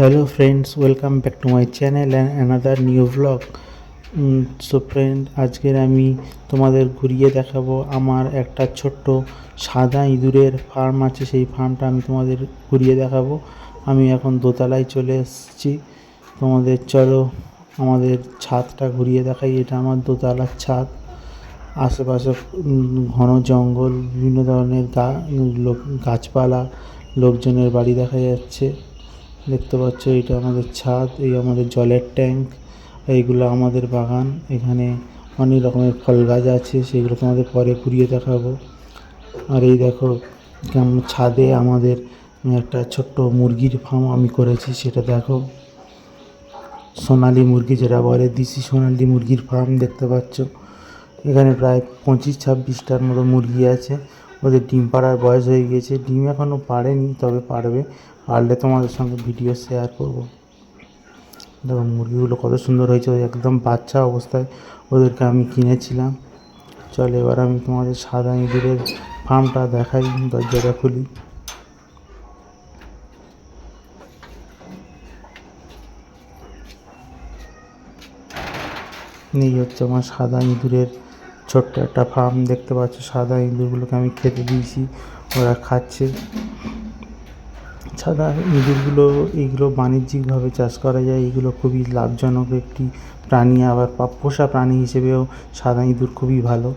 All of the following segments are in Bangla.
hello friends, welcome back to my channel and another new vlog. So friend আজকের আমি তোমাদের ঘুরিয়ে দেখাবো আমার একটা ছোট্ট সাদা ইঁদুরের ফার্ম আছে, সেই ফার্মটা আমি তোমাদের ঘুরিয়ে দেখাবো। আমি এখন দোতলায় চলে এসেছি। তোমাদের চলো আমাদের ছাদটা ঘুরিয়ে দেখাই, এটা আমার দোতলার ছাদ। আশেপাশে ঘন জঙ্গল, বিভিন্ন ধরনের গা, লোক, গাছপালা, লোকজনের বাড়ি দেখা যাচ্ছে। দেখতে পাচ্ছ এটা আমাদের ছাদ, এই আমাদের জলের ট্যাঙ্ক, এইগুলো আমাদের বাগান। এখানে অনেক রকমের ফল গাছ আছে, সেগুলো তোমাদের পরে ঘুরিয়ে দেখাবো। আর এই দেখো ছাদে আমাদের একটা ছোট্ট মুরগির ফার্ম আমি করেছি, সেটা দেখো। সোনালি মুরগি যেটা বলে, দিশি সোনালি মুরগির ফার্ম দেখতে পাচ্ছ। এখানে প্রায় পঁচিশ ছাব্বিশটার মতো মুরগি আছে। ওদের ডিম পাড়ার বয়স হয়ে গিয়েছে। ডিম এখনও পারেনি তবে পারবে পারলে তোমাদের সঙ্গে ভিডিও শেয়ার করব। দেখো, মুরগিগুলো কত সুন্দর হয়েছে। একদম বাচ্চা অবস্থায় ওদেরকে আমি কিনেছিলাম। চল, এবার আমি তোমাদের সাদা ইঁদুরের ফার্মটা দেখাই, দরজাটা খুলি। এই হচ্ছে আমার সাদা ইঁদুরের ছোট্ট একটা ফার্ম দেখতে পাচ্ছ, সাদা ইঁদুরগুলোকে আমি খেতে দিয়েছি, ওরা খাচ্ছে। সাদা ইঁদুরগুলো এইগুলো বাণিজ্যিকভাবে চাষ করা যায়, এগুলো খুবই লাভজনক একটি প্রাণী, আবার পোষা প্রাণী হিসেবেও সাদা ইঁদুর খুবই ভালো।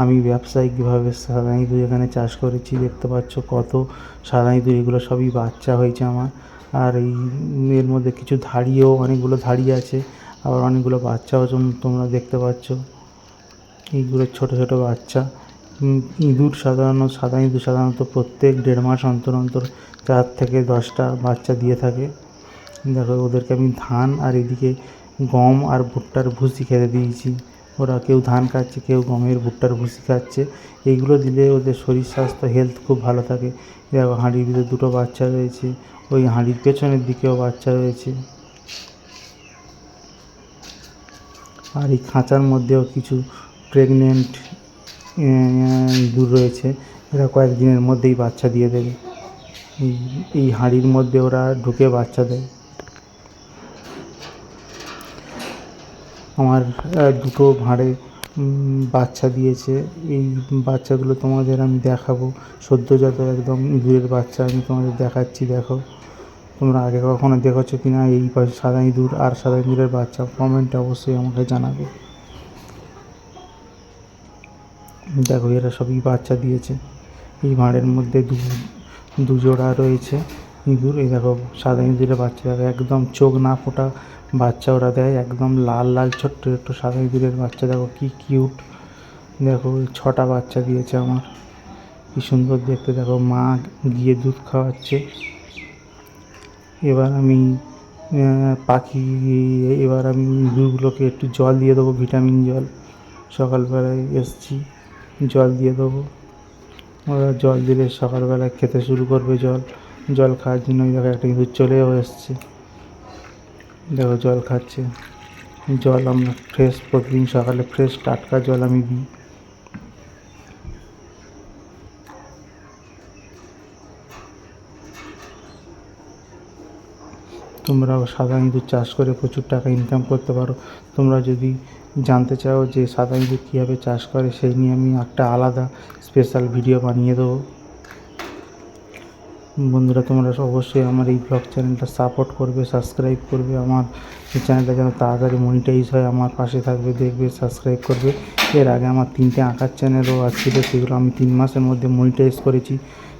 আমি ব্যবসায়িকভাবে সাদা ইঁদুর এখানে চাষ করেছি, দেখতে পাচ্ছ কত সাদা ইঁদুর, এগুলো সবই বাচ্চা হয়েছে আমার। আর এই এর মধ্যে কিছু ধাড়িও, অনেকগুলো ধাড়ি আছে, আবার অনেকগুলো বাচ্চাও তোমরা দেখতে পাচ্ছ। এইগুলো ছোট ছোট বাচ্চা। ইঁদুর সাধারণত সাদা ইঁদুর সাধারণত প্রত্যেক দেড় মাস অন্তর অন্তর চার থেকে দশটা বাচ্চা দিয়ে থাকে। দেখো, ওদেরকে আমি ধান আর এদিকে গম আর ভুট্টার ভুসি খেতে দিয়েছি। ওরা কেউ ধান খাচ্ছে, কেউ গমের ভুট্টার ভুসি খাচ্ছে। এইগুলো দিলে ওদের শরীর স্বাস্থ্য হেলথ খুব ভালো থাকে। দেখো, হাঁড়ির ভিতরে দুটো বাচ্চা রয়েছে, ওই হাঁড়ির পেছনের দিকেও বাচ্চা রয়েছে। আর এই খাঁচার মধ্যেও কিছু প্রেগনেন্ট দূর রয়েছে। এরা কয়েকদিনের মধ্যেই বাচ্চা দিয়ে দেবে। এই এই হাঁড়ির মধ্যে ওরা ঢুকে বাচ্চা দেয়। আমার দুটো ভাঁড়ে বাচ্চা দিয়েছে। এই বাচ্চাগুলো তোমাদের আমি দেখাবো। সদ্যজাত একদম ইঁদুরের বাচ্চা আমি তোমাদের দেখাচ্ছি, দেখো। তোমরা আগে কখনো দেখেছ কি না এই সাদা ইঁদুর আর সাদা ইঁদুরের বাচ্চা কমেন্টে অবশ্যই আমাকে জানাবে। দেখো, এরা সবই বাচ্চা দিয়েছে। এই ভাঁড়ের মধ্যে দু দুজোড়া রয়েছে ইঁদুর। এই দেখো, সাদা ইঁদুরের বাচ্চা দেখো একদম চোখ না ফোটা বাচ্চা ওরা দেয়, একদম লাল লাল, ছোট্ট ছোট্ট সাদা ইঁদুরের বাচ্চা। দেখো, কি কিউট দেখো ছটা বাচ্চা দিয়েছে আমার। কি সুন্দর দেখতে। দেখো, মা গিয়ে দুধ খাওয়াচ্ছে। এবার আমি পাখি, এবার আমি ইঁদুরগুলোকে একটু জল দিয়ে দেবো, ভিটামিন জল। সকালবেলায় এসছি। জল দিয়ে দেবো। ওরা জল দিলে সকালবেলা খেতে শুরু করবে জল। জল খাওয়ার জন্য ওই দেখো একটা ইঁদুর চলেও এসছে। দেখো জল খাচ্ছে। জল আমরা ফ্রেশ প্রতিদিন সকালে ফ্রেশ টাটকা জল আমি দিই। তোমরাও সাদা ইঁদুর চাষ করে প্রচুর টাকা ইনকাম করতে পারো। তোমরা যদি জানতে চাও যে সাদা ইঁদুর কীভাবে চাষ করে, সেই নিয়ে আমি একটা আলাদা স্পেশাল ভিডিও বানিয়ে দেবো। বন্ধুরা, তোমরা অবশ্যই আমার এই ব্লগ চ্যানেলটা সাপোর্ট করবে সাবস্ক্রাইব করবে। আমার এই চ্যানেলটা যেন তাড়াতাড়ি মনিটাইজ হয়, আমার পাশে থাকবে, দেখবে সাবস্ক্রাইব করবে। এর আগে আমার তিনটে আঁকার চ্যানেলও ছিল, সেগুলো আমি তিন মাসের মধ্যে মনিটাইজ করেছি।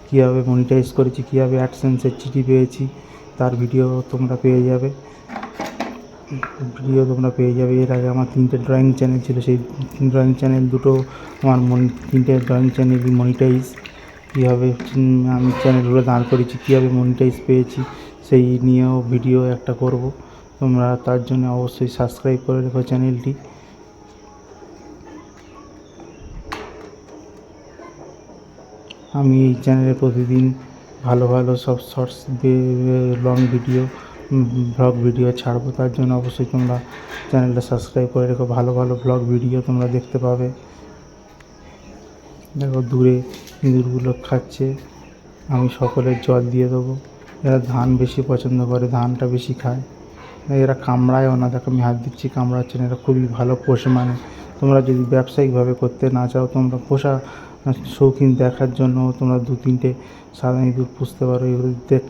কীভাবে মনিটাইজ করেছি, কীভাবে অ্যাডসেন্সের চিঠি পেয়েছি তার ভিডিও তোমরা পেয়ে যাবে। ভিডিও তোমরা পেয়ে যাবে। এর আগে আমার তিনটে ড্রয়িং চ্যানেল ছিল। সেই ড্রয়িং চ্যানেল দুটো আমার তিনটে ড্রয়িং চ্যানেলই মনিটাইজ কীভাবে আমি চ্যানেলগুলো দাঁড় করেছি কীভাবে মনিটাইজ পেয়েছি, সেই নিয়েও ভিডিও একটা করব। তোমরা তার জন্য অবশ্যই সাবস্ক্রাইব করে রেখো চ্যানেলটি আমি এই চ্যানেলে প্রতিদিন ভালো ভালো সব shorts long video vlog video ছাড়বো। তার জন্য অবশ্যই তোমরা চ্যানেলটা সাবস্ক্রাইব করে রেখো। ভালো ভালো ব্লগ ভিডিও তোমরা দেখতে পাবে। দেখো দূরে ইঁদুরগুলো খাচ্ছে। আমি সকলের জল দিয়ে দেবো। এরা ধান বেশি পছন্দ করে, ধানটা বেশি খায়। এরা কামড়ায়ও না। দেখো আমি হাত দিচ্ছি কামড়াচ্ছে না এরা খুবই ভালো পোষ মানে। তোমরা যদি ব্যবসায়িকভাবে করতে না চাও, তোমরা পোষা শৌখিন দেখার জন্য তোমরা দু তিনটে সাদা ইঁদুর পুষতে পারো এগুলো দেখ